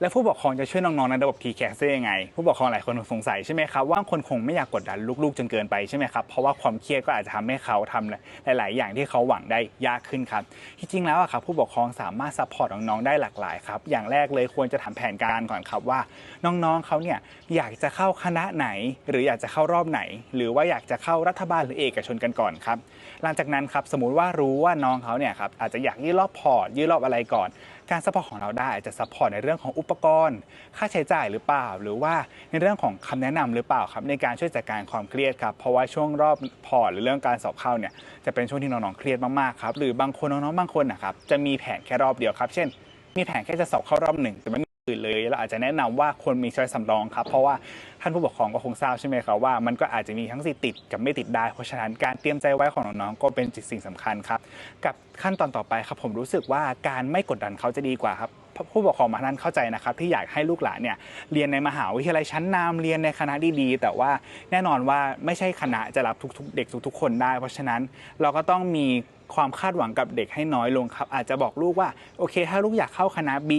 และผู้ปกครองจะช่วยน้องๆในระบบ t c a s ได้ยังไง ผู้ปกครองหลายคนสงสัยใช่ไหมครับว่าคนคงไม่อยากกดดันลูกๆ จนเกินไปใช่ไหมครับเพราะว่าความเครียดก็อาจจะทำให้เขาทำหลาย ๆ อย่างที่เขาหวังได้ยากขึ้นครับที่จริงแล้วครับผู้ปกครองสามารถซัพพอร์ตน้องๆได้หลากหลายครับอย่างแรกเลยควรจะทำแผนการก่อนครับว่า น้องๆเขาเนี่ยอยากจะเข้าคณะไหน หรืออยากจะเข้ารอบไหน หรือว่าอยากจะเข้ารัฐบาลหรือเอกชนกันก่อนครับหลังจากนั้นครับสมมุติว่ารู้ว่าน้องเขาเนี่ยครับอาจจะอยากยื่นรอบพอร์ตยื่นรอบอะไรก่อน การซัพพอร์ตของเราได้อาจจะซัพพอร์ตในเรื่องของอุปกรณ์ ค่าใช้จ่ายหรือเปล่า หรือว่าในเรื่องของคำแนะนำหรือเปล่าครับในการช่วยจัดการความเครียดครับเพราะว่าช่วงรอบพอร์ตหรือเรื่องการสอบเข้าเนี่ยจะเป็นช่วงที่น้องๆเครียดมากๆครับหรือบางคนน้องๆบางคนนะครับจะมีแผนแค่รอบเดียวครับ เช่น มีแผนแค่จะสอบเข้ารอบหนึ่งแต่ไม่ อื่นเลยเราอาจจะแนะนำว่าควรมีช้อยสำรองครับเพราะว่าท่านผู้ปกครองก็คงทราบใช่ไหมครับว่ามันก็อาจจะมีทั้งสิติดกับไม่ติดได้ เพราะฉะนั้นการเตรียมใจไว้ของน้องๆก็เป็นสิ่งสำคัญครับ กับขั้นตอนต่อไปครับผมรู้สึกว่าการไม่กดดันเขาจะดีกว่าครับผู้ปกครองบางท่านเข้าใจนะครับ ที่อยากให้ลูกหลานเนี่ยเรียนในมหาวิทยาลัยชั้นนำเรียนในคณะดีๆแต่ว่าแน่นอนว่าไม่ใช่คณะจะรับทุกๆ เด็กทุกๆคนได้ เพราะฉะนั้นเราก็ต้องมีความคาดหวังกับเด็กให้น้อยลงครับ อาจจะบอกลูกว่าโอเค ถ้าลูกอยากเข้าคณะ B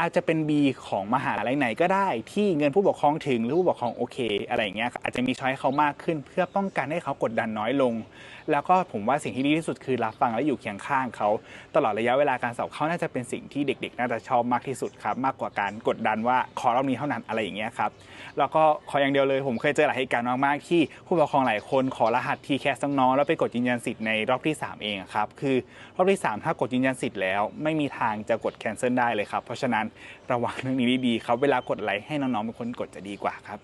อาจจะเป็น B ของมหาลัยไหนก็ได้ ที่เงินผู้ปกครองถึงหรือผู้ปกครองโอเค อะไรอย่างเงี้ยอาจจะมีช้อยเขามากขึ้น เพื่อป้องกันให้เขากดดันน้อยลง แล้วก็ผมว่าสิ่งที่ดีที่สุดคือรับฟังและอยู่เคียงข้างเขาตลอดระยะเวลาการสอบเขาน่าจะเป็นสิ่งที่เด็ก ๆ น่าจะชอบมากที่สุดครับมากกว่าการกดดันว่าขอรอบนี้เท่านั้นอะไรอย่างเงี้ยครับแล้วก็ขออย่างเดียวเลยผมเคยเจอหลายเหตุการณ์มากๆที่ผู้ปกครองหลายคนขอรหัสทีแคสน้องๆแล้วไปกดยืนยันสิทธิ์ในรอบที่ 3 เองครับคือรอบที่ 3 ถ้ากดยืนยันสิทธิ์แล้ว ไม่มีทางจะกดแคนเซิลได้เลยครับเพราะฉะนั้นระวังเรื่องนี้ดีๆครับเวลากดไลค์ให้น้องๆเป็นคนกดจะดีกว่าครับ